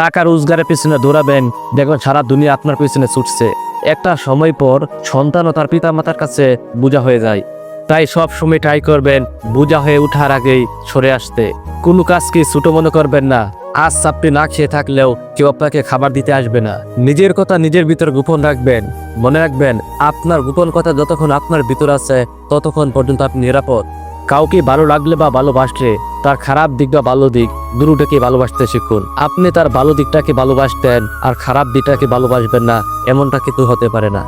টাকা রোজগারের পিছনে দৌড়াবেন। দেখবেন সারা দুনিয়া আপনার পিছনে ছুটছে। একটা সময় পর সন্তান ও তার পিতা মাতার কাছে বোঝা হয়ে যায়। তাই সব সময় ট্রাই করবেন বোঝা হয়ে ওঠার আগেই সরে আসতে। কোনো কাজকে ছোট মনে করবেন না। আজ আপনি না খেয়ে থাকলেও কেউ আপনাকে খাবার দিতে আসবে না। নিজের কথা নিজের ভিতর গোপন রাখবেন। মনে রাখবেন, আপনার গোপন কথা যতক্ষণ আপনার ভিতর আছে, ততক্ষণ পর্যন্ত আপনি নিরাপদ। কাউকে ভালো লাগলে বা ভালোবাসলে তার খারাপ দিক বা ভালো দিক দুটোকে ভালোবাসতে শিখুন। আপনি তার ভালো দিকটাকে ভালোবাসতেন আর খারাপ দিকটাকে ভালোবাসবেন না, এমনটা কিন্তু হতে পারে না।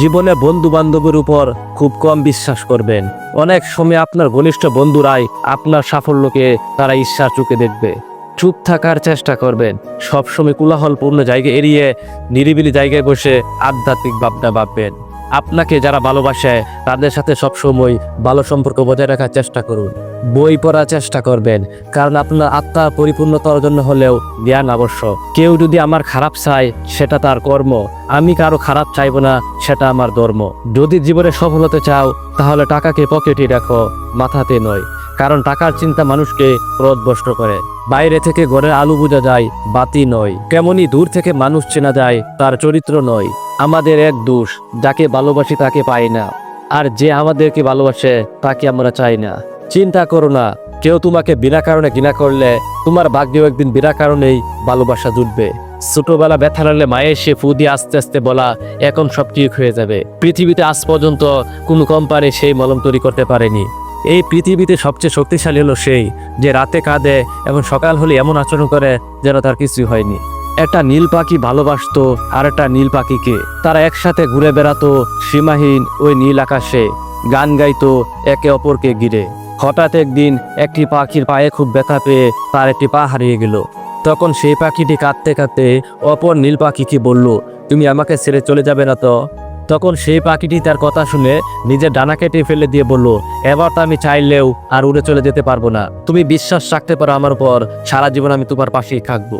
জীবনে বন্ধু বান্ধবের উপর খুব কম বিশ্বাস করবেন। অনেক সময় আপনার ঘনিষ্ঠ বন্ধুরাই আপনার সাফল্যকে তারা ঈর্ষার চোখে দেখবে। চুপ থাকার চেষ্টা করবেন। সবসময় কোলাহলপূর্ণ জায়গা এড়িয়ে নিরিবিলি জায়গায় বসে আধ্যাত্মিক ভাবনা ভাববেন। আপনাকে যারা ভালোবাসে, তাদের সাথে সবসময় ভালো সম্পর্ক বজায় রাখার চেষ্টা করুন। বই পড়ার চেষ্টা করবেন, কারণ আপনার আত্মা পরিপূর্ণতার জন্য হলেও জ্ঞান আবশ্যক। কেউ যদি আমার খারাপ চায়, সেটা তার কর্ম। আমি কারও খারাপ চাইব না, সেটা আমার ধর্ম। যদি জীবনে সফল হতে চাও, তাহলে টাকাকে পকেটে রাখো, মাথাতে নয়। কারণ টাকার চিন্তা মানুষকে ক্রোধবষ্ট করে। বাইরে থেকে ঘরের আলু বোঝা যায়, বাতি নয়। কেমনই দূর থেকে মানুষ চেনা যায়, তার চরিত্র নয়। আমাদের এক দোষ, যাকে ভালোবাসি তাকে পাই না। আর যে আমাদেরকে ভালোবাসে, তাকে আমরা চাই না। চিন্তা করো না, কেউ তোমাকে বিনা কারণে ঘৃণা করলে, তোমার ভাগ্যেও একদিন বিনা কারণেই ভালোবাসা জুটবে। ছোটবেলা ব্যথা লাগলে মায়ের সে ফু দিয়ে আস্তে আস্তে বলা, এখন সব ঠিক হয়ে যাবে। পৃথিবীতে আজ পর্যন্ত কোনো কোম্পানি সেই মলম তৈরি করতে পারেনি। এই পৃথিবীতে সবচেয়ে শক্তিশালী হলো সেই, যে রাতে কাঁদে এবং সকাল হলে এমন আচরণ করে যেন তার কিছুই হয়নি। একটা নীল পাখি ভালোবাসতো আর একটা নীল পাখিকে। তারা একসাথে ঘুরে বেড়াতো, সীমাহীন ওই নীল আকাশে, গান গাইতো, একে অপরকে ঘিরে। হঠাৎ একদিন একটি পাখির পায়ে খুব ব্যথা পেয়ে তার একটি পা হারিয়ে গেল। তখন সেই পাখিটি কাঁদতে কাঁদতে অপর নীল পাখিকে বলল, তুমি আমাকে ছেড়ে চলে যাবে না তো? তখন সেই পাখিটি তার কথা শুনে নিজের ডানা কেটে ফেলে দিয়ে বলল, এবার তো আমি চাইলেও আর উড়ে চলে যেতে পারব না। তুমি বিশ্বাস রাখতে পারো আমার উপর, সারা জীবন আমি তোমার পাশেই থাকব।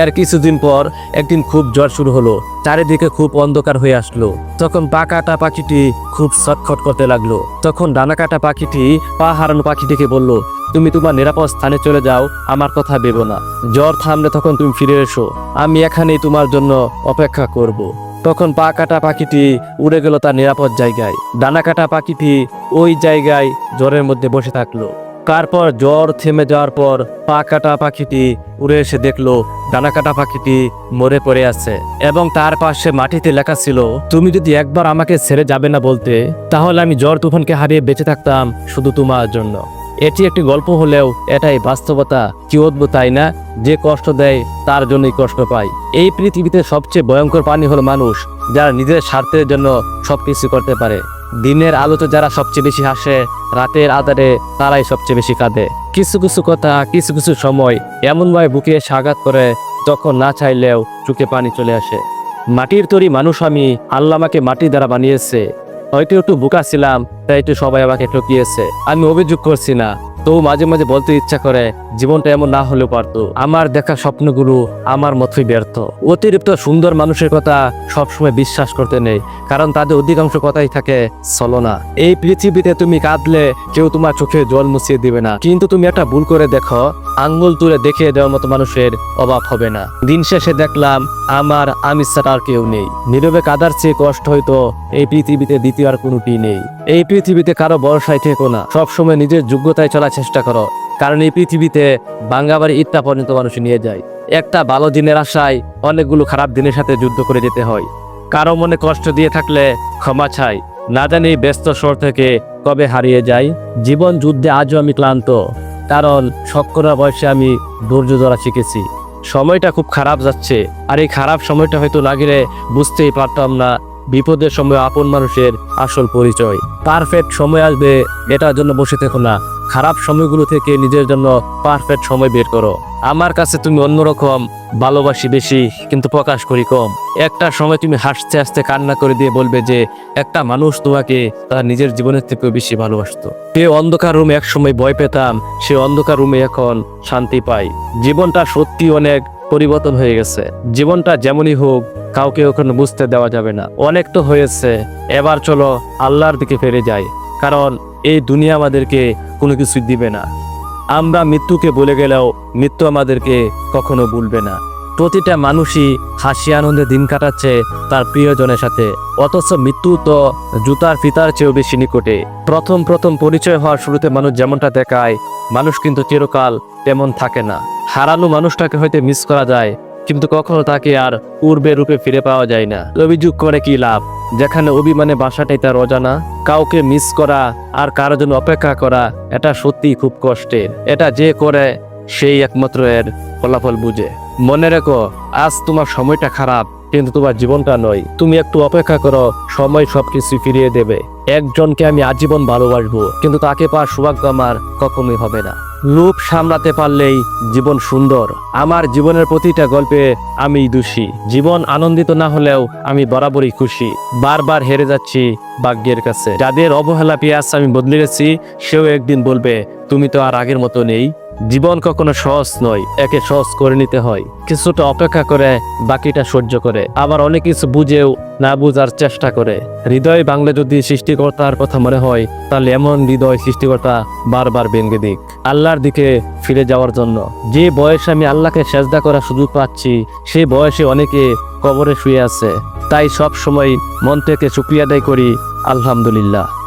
এর কিছুদিন পর একদিন খুব জ্বর শুরু হলো, চারিদিকে খুব অন্ধকার হয়ে আসলো। তখন পা কাটা পাখিটি খুব ছটখট করতে লাগল। তখন ডানা কাটা পাখিটি পা হারানো পাখিটিকে বলল, তুমি তোমার নিরাপদ স্থানে চলে যাও, আমার কথা ভেবো না। জ্বর থামলে তখন তুমি ফিরে এসো। আমি এখানেই তোমার জন্য অপেক্ষা করব। তখন পা কাটা পাখিটি উড়ে গেল তার নিরাপদ জায়গায়। ডানা কাটা পাখিটি ওই জায়গায় জ্বরের মধ্যে বসে থাকল। তারপর জ্বর থেমে যাওয়ার পর পা কাটা পাখিটি উড়ে এসে দেখল ডানা কাটা পাখিটি মরে পড়ে আছে এবং তার পাশে মাটিতে লেখা ছিল, তুমি যদি একবার আমাকে ছেড়ে যাবে না বলতে, তাহলে আমি জ্বর তুফানকে হারিয়ে বেঁচে থাকতাম শুধু তোমার জন্য। এটি একটি গল্প হলেও এটাই বাস্তবতা। কি অদ্ভুত, তাই না? যে কষ্ট দেয়, তার জন্যই কষ্ট পায়। এই পৃথিবীতে সবচেয়ে ভয়ঙ্কর প্রাণী হলো মানুষ, যারা নিজের স্বার্থের জন্য সবকিছু করতে পারে। দিনের আলোতে যারা সবচেয়ে বেশি হাসে, রাতের আধারে তারাই সবচেয়ে বেশি কাঁদে। কিছু কিছু কথা, কিছু কিছু সময় এমনভাবে বুকে এসে আঘাত করে, যখন না চাইলেও চোখে পানি চলে আসে। মাটির তৈরি মানুষ আমি, আল্লাহ আমাকে মাটি দ্বারা বানিয়েছে। হয়তো একটু বোকা ছিলাম তাই একটু সবাই আমাকে ঠকিয়েছে। আমি অভিযোগ করছি না। তো মাঝে মাঝে বলতে ইচ্ছা করে, জীবনটা এমন না হলেও পারতো। আমার দেখা স্বপ্নগুলো আমার মতোই ব্যর্থ। অতিরিক্ত সুন্দর মানুষের কথা সবসময় বিশ্বাস করতে নেই, কারণ তাদের অধিকাংশ কথাই থাকে ছলনা এই পৃথিবীতে তুমি কাঁদলে কেউ তোমার চোখে জল মুছিয়ে দিবে না। কিন্তু তুমি একটা ভুল করে দেখো আঙ্গুল তুলে দেখিয়ে দেওয়ার মতো মানুষের অভাব হবে না। দিন শেষে দেখলাম, আমার আমি আর কেউ নেই। নীরবে কাদার চেয়ে কষ্ট হয়তো এই পৃথিবীতে দ্বিতীয় আর কোনোটি নেই। এই পৃথিবীতে কারও ভরসায় থেকো না। সবসময় নিজের যোগ্যতায় চলার চেষ্টা করো। কারণ এই পৃথিবীতে বাঙ্গাবাড়ি ইত্যা পর্যন্ত মানুষ নিয়ে যায়। একটা ভালো দিনের আশায় অনেকগুলো খারাপ দিনের সাথে যুদ্ধ করে যেতে হয়। কারও মনে কষ্ট দিয়ে থাকলে ক্ষমা চাই। না জানি ব্যস্ত শহর থেকে কবে হারিয়ে যাই। জীবন যুদ্ধে আজও আমি ক্লান্ত। কারণ শক্করা বয়সে আমি ধৈর্য ধরা শিখেছি। সময়টা খুব খারাপ যাচ্ছে। আর এই খারাপ সময়টা হয়তো না বুঝতেই পারতাম না বিপদের সময় আপন মানুষের আসল পরিচয়। পারফেক্ট সময় আসবে, এটার জন্য বসে থেকো না। খারাপ সময়গুলো থেকে নিজের জন্য পারফেক্ট সময় বের করো। আমার কাছে তুমি অন্যরকম ভালোবাসি বেশি, কিন্তু প্রকাশ করি কম। একটা সময় তুমি হাসতে হাসতে কান্না করে দিয়ে বলবে যে, একটা মানুষ তোমাকে তার নিজের জীবনের থেকেও বেশি ভালোবাসতো। সে অন্ধকার রুমে এক সময় ভয় পেতাম, সে অন্ধকার রুমে এখন শান্তি পাই। জীবনটা সত্যি অনেক পরিবর্তন হয়ে গেছে। জীবনটা যেমনই হোক, কাউকে ওখানে বুঝতে দেওয়া যাবে না। অনেক তো হয়েছে, এবার চলো আল্লাহর দিকে ফিরে যাই। কারণ এই দুনিয়া আমাদেরকে কোনো কিছু দিবে না। আমরা মৃত্যুকে বলে গেলেও মৃত্যু আমাদেরকে কখনো ভুলবে না। প্রতিটা মানুষই হাসি আনন্দে দিন কাটাচ্ছে তার প্রিয়জনের সাথে। অথচ মৃত্যু তো জুতার ফিতার চেয়েও বেশি নিকটে। প্রথম প্রথম পরিচয় হওয়ার শুরুতে মানুষ যেমনটা দেখায়, মানুষ কিন্তু চিরকাল তেমন থাকে না। হারানো মানুষটাকে হয়তো মিস করা যায়, কিন্তু কখনো তাকে আর পূর্বে রূপে ফিরে পাওয়া যায় না। অভিযোগ করে কি লাভ? যেখানে অভিমানে বাসাটাই তার অজানা, কাউকে মিস করা আর কারও জন্য অপেক্ষা করা, এটা সত্যি খুব কষ্টের। এটা যে করে, সেই একমাত্র এর ফলাফল বুঝে। মনে রেখো, আজ তোমার সময়টা খারাপ, কিন্তু তোমার জীবনটা নয়। তুমি একটু অপেক্ষা করো, সময় সবকিছু ফিরিয়ে দেবে। একজনকে আমি আজীবন ভালোবাসবো, কিন্তু তাকে পাওয়ার সৌভাগ্য আমার কখনোই হবে না। লোভ সামলাতে পারলেই জীবন সুন্দর। আমার জীবনের প্রতিটা গল্পে আমি দোষী। জীবন আনন্দিত না হলেও আমি বরাবরই খুশি। বারবার হেরে যাচ্ছি ভাগ্যের কাছে। যাদের অবহেলা পেয়ে আমি বদলে গেছি, সেও একদিন বলবে, তুমি তো আর আগের মতো নেই। জীবন কখনো সহজ নয়, একে সহজ করে নিতে হয়। কিছুটা অপেক্ষা করে, বাকিটা সহ্য করে। আবার অনেক কিছু বুঝেও না বুঝার চেষ্টা করে। হৃদয় বাংলা যদি সৃষ্টিকর্তার কথা মনে হয়, তাহলে এমন হৃদয় সৃষ্টিকর্তা বারবার ভেঙে দিক। আল্লাহর দিকে ফিরে যাওয়ার জন্য। যে বয়সে আমি আল্লাহকে সেজদা করার সুযোগ পাচ্ছি সেই বয়সে অনেকে কবরে শুয়ে আছে। তাই সব সময় মন থেকে শুক্রিয়া আদায় করি। আলহামদুলিল্লাহ।